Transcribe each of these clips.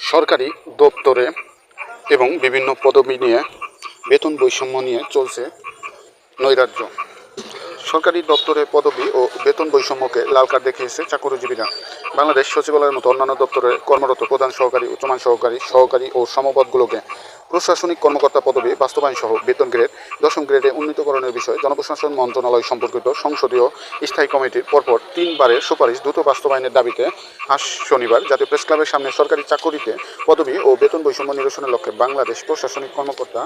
সরকারি দপ্তরে এবং বিভিন্ন পদবি নিয়ে, বেতন বৈষম্য নিয়ে চলছে নৈরাজ্য। সরকারি দপ্তরে পদবি ও বেতন বৈষম্যকে লাল কার্ড দেখিয়েছে চাকরিজীবীরা। বাংলাদেশ সচিবালয়ের মতো অন্যান্য দপ্তরে কর্মরত প্রধান সহকারী, উচ্চমান সহকারী সহকারী ও সমপদগুলোকে প্রশাসনিক কর্মকর্তা পদবি বাস্তবায়ন সহ বেতন গ্রেড, দশম গ্রেডে উন্নীতকরণের বিষয়ে, জনপ্রশাসন মন্ত্রণালয় সম্পর্কিত সংসদীয় স্থায়ী কমিটির পরপর তিনবারের সুপারিশ দ্রুত বাস্তবায়নের দাবিতে আজ শনিবার জাতীয় প্রেস ক্লাবের সামনে সরকারি চাকরিতে পদবি ও বেতন বৈষম্য নিরসনের লক্ষ্যে বাংলাদেশ প্রশাসনিক কর্মকর্তা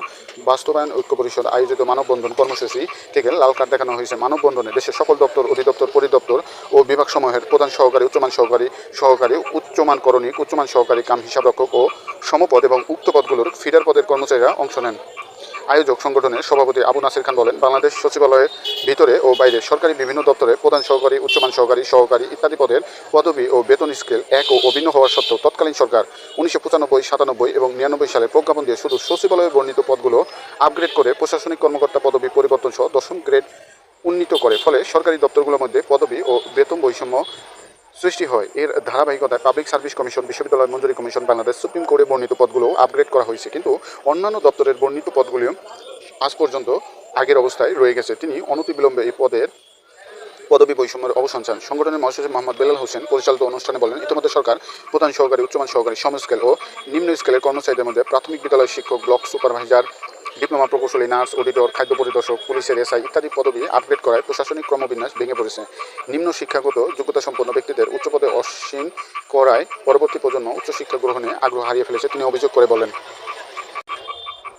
বাস্তবায়ন ঐক্য পরিষদ আয়োজিত মানববন্ধন কর্মসূচি থেকে লাল কার্ড দেখানো হয়েছে। মানববন্ধনে দেশের সকল দপ্তর, অধিদপ্তর, পরিদপ্তর ও বিভাগসমূহের প্রধান সহকারী, উচ্চমান সহকারী সহকারী, উচ্চমান করণিক, উচ্চমান সহকারী, কাম হিসাবরক্ষক ও সমপদ এবং উক্ত পদগুলোর ফিডার পদের কর্মচারীরা অংশ নেন। আয়োজক সংগঠনের সভাপতি আবু নাসির খান বলেন, বাংলাদেশ সচিবালয়ের ভিতরে ও বাইরে সরকারি বিভিন্ন দপ্তরে প্রধান সহকারী, উচ্চমান সহকারী সহকারী ইত্যাদি পদের পদবি ও বেতন স্কেল এক ও অভিন্ন হওয়ার সত্ত্বেও তৎকালীন সরকার উনিশশো পঁচানব্বই, সাতানব্বই এবং নিরানব্বই সালে প্রজ্ঞাপন দিয়ে শুধু সচিবালয়ে বর্ণিত পদগুলো আপগ্রেড করে প্রশাসনিক কর্মকর্তা পদবি পরিবর্তন সহ দশম গ্রেড উন্নীত করে। ফলে সরকারি দপ্তরগুলোর মধ্যে পদবি সৃষ্টি হয়। এর ধারাবাহিকতায় পাবলিক সার্ভিস কমিশন বিশ্ববিদ্যালয় মঞ্জুরি কমিশন বাংলাদেশ সুপ্রিম কোর্টে বর্ণিত পদগুলো আপগ্রেড করা হয়েছে। কিন্তু অন্যান্য দপ্তরের বর্ণিত পদগুলিও আজ পর্যন্ত আগের অবস্থায় রয়ে গেছে। তিনি অনতিবিলম্বে এই পদের পদবি বৈষম্যের অবসান চান। সংগঠনের মহাসচিব মোহাম্মদ বেলাল হোসেন পরিচালিত অনুষ্ঠানে বলেন, ইতিমধ্যে সরকার, প্রধান সহকারী, উচ্চমান সহকারী, সম স্কেল ও নিম্ন স্কেলের কর্মচারীদের মধ্যে প্রাথমিক বিদ্যালয় শিক্ষক, ব্লক সুপারভাইজার ডিপ্লোমা প্রকৌশলী, নার্স, অডিটর, খাদ্য পরিদর্শক, পুলিশের এসআই ইত্যাদি পদবি আপগ্রেড করায় প্রশাসনিক ক্রমবিন্যাস ভেঙে পড়েছে। নিম্ন শিক্ষাগত যোগ্যতা সম্পন্ন ব্যক্তিদের উচ্চ পদে অসীম করায় পরবর্তী প্রজন্ম উচ্চশিক্ষা গ্রহণে আগ্রহ হারিয়ে ফেলেছে, তিনি অভিযোগ করে বলেন।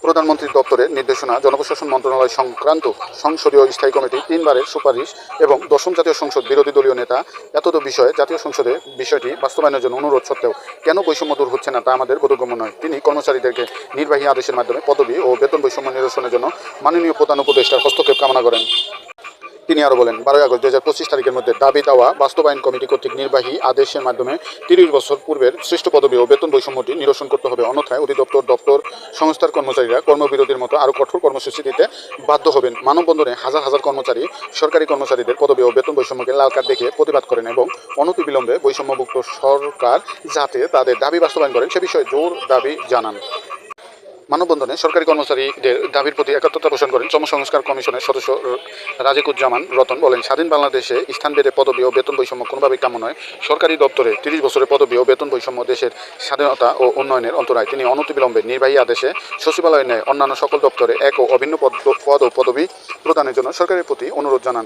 প্রধানমন্ত্রীর দপ্তরের নির্দেশনা, জনপ্রশাসন মন্ত্রণালয় সংক্রান্ত সংসদীয় স্থায়ী কমিটি তিনবারের সুপারিশ এবং দশম জাতীয় সংসদ বিরোধী দলীয় নেতা, এতদ বিষয়ে জাতীয় সংসদে বিষয়টি বাস্তবায়নের জন্য অনুরোধ সত্ত্বেও কেন বৈষম্য দূর হচ্ছে না তা আমাদের বোধগম্য নয়। তিনি কর্মচারীদেরকে নির্বাহী আদেশের মাধ্যমে পদবি ও বেতন বৈষম্য নিরসনের জন্য মাননীয় প্রধান উপদেষ্টার হস্তক্ষেপ কামনা করেন। তিনি আরও বলেন, বারোই আগস্ট দু হাজার পঁচিশ তারিখের মধ্যে দাবি দেওয়া বাস্তবায়ন কমিটি কর্তৃক নির্বাহী আদেশের মাধ্যমে তিরিশ বছর পূর্বের শ্রেষ্ঠ পদবি ও বেতন বৈষম্যটি নিরসন করতে হবে। অন্যথায় অধিদপ্তর, দপ্তর, সংস্থার কর্মচারীরা কর্মবিরতির মতো আরও কঠোর কর্মসূচি দিতে বাধ্য হবেন। মানববন্ধনে হাজার হাজার কর্মচারী সরকারি কর্মচারীদের পদবি ও বেতন বৈষম্যকে লাল কার্ড দেখিয়ে প্রতিবাদ করেন এবং অনতিবিলম্বে বৈষম্যভুক্ত সরকার যাতে তাদের দাবি বাস্তবায়ন করেন সে বিষয়ে জোর দাবি জানান। মানববন্ধনে সরকারি কর্মচারীদের দাবির প্রতি একাত্মতা পোষণ করেন শ্রম সংস্কার কমিশনের সদস্য রাজিকুজ্জামান রতন বলেন, স্বাধীন বাংলাদেশে স্থান বেঁধে পদবি ও বেতন বৈষম্য কোনোভাবেই কাম্য নয়। সরকারি দপ্তরে তিরিশ বছরের পদবি ও বেতন বৈষম্য দেশের স্বাধীনতা ও উন্নয়নের অন্তরায়। তিনি অনতিবিলম্বে নির্বাহী আদেশে সচিবালয় ন্যায় অন্যান্য সকল দপ্তরে এক ও অভিন্ন পদ পদ ও পদবি প্রদানের জন্য সরকারের প্রতি অনুরোধ জানান।